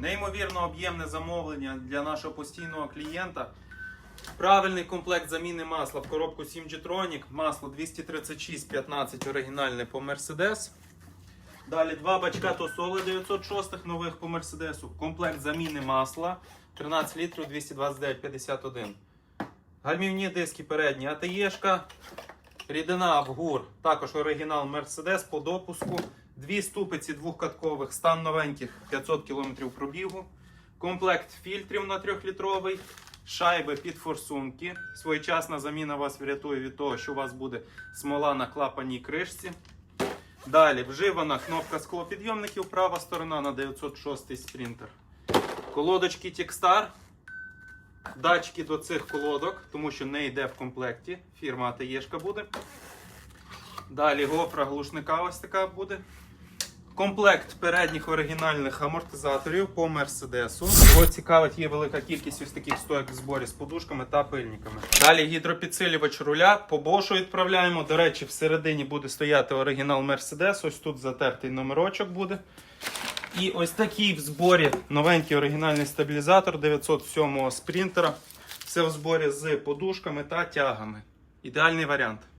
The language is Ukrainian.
Неймовірно об'ємне замовлення для нашого постійного клієнта. Правильний комплект заміни масла в коробку 7 G-Tronic. Масло 236-15 оригінальне по Mercedes. Далі два бачка Тосоли 906 нових по Мерседесу. Комплект заміни масла 13 літрів 229,51. Гальмівні диски передні АТЄшка. Рідина Авгур. Також оригінал Мерседес по допуску. Дві ступиці двохкаткових, стан новеньких 500 км пробігу. Комплект фільтрів на 3-літровий. Шайби під форсунки. Своєчасна заміна вас врятує від того, що у вас буде смола на клапаній кришці. Далі вживана кнопка склопідйомників, права сторона на 906 спринтер. Колодочки Tixstar. Датчики до цих колодок, тому що не йде в комплекті. Фірма АТЄшка буде. Далі гофра глушника ось така буде. Комплект передніх оригінальних амортизаторів по Мерседесу. Його цікавить, є велика кількість ось таких стоек в зборі з подушками та пильниками. Далі гідропідсилювач руля. По бошу відправляємо. До речі, всередині буде стояти оригінал Мерседес. Ось тут затертий номерочок буде. І ось такий в зборі новенький оригінальний стабілізатор 907 спринтера. Все в зборі з подушками та тягами. Ідеальний варіант.